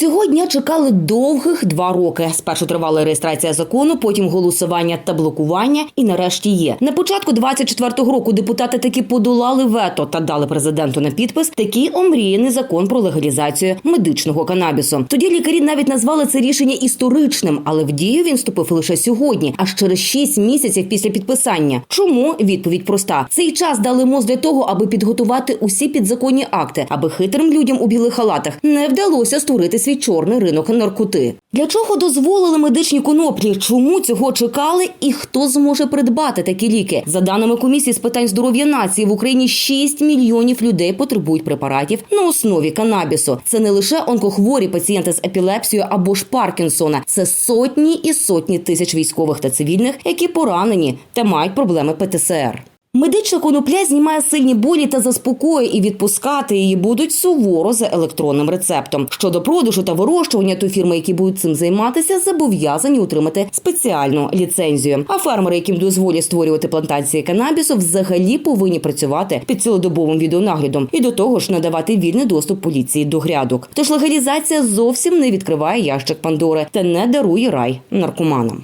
Цього дня чекали довгих два роки. Спершу тривала реєстрація закону, потім голосування та блокування, і нарешті є. На початку 24-го року депутати таки подолали вето та дали президенту на підпис такий омріяний закон про легалізацію медичного канабісу. Тоді лікарі навіть назвали це рішення історичним, але в дію він вступив лише сьогодні, аж через 6 місяців після підписання. Чому відповідь проста? Цей час дали МОЗ для того, аби підготувати усі підзаконні акти, аби хитрим людям у білих халатах не вдалося створити свій чорний ринок наркоти. Для чого дозволили медичні коноплі? Чому цього чекали? І хто зможе придбати такі ліки? За даними комісії з питань здоров'я нації в Україні 6 мільйонів людей потребують препаратів на основі канабісу. Це не лише онкохворі пацієнти з епілепсією або ж Паркінсона. Це сотні і сотні тисяч військових та цивільних, які поранені та мають проблеми ПТСР. Медична конопля знімає сильні болі та заспокоює, і відпускати її будуть суворо за електронним рецептом. Щодо продажу та вирощування, то фірми, які будуть цим займатися, зобов'язані отримати спеціальну ліцензію. А фермери, яким дозволять створювати плантації канабісу, взагалі повинні працювати під цілодобовим відеонаглядом і до того ж надавати вільний доступ поліції до грядок. Тож легалізація зовсім не відкриває ящик Пандори та не дарує рай наркоманам.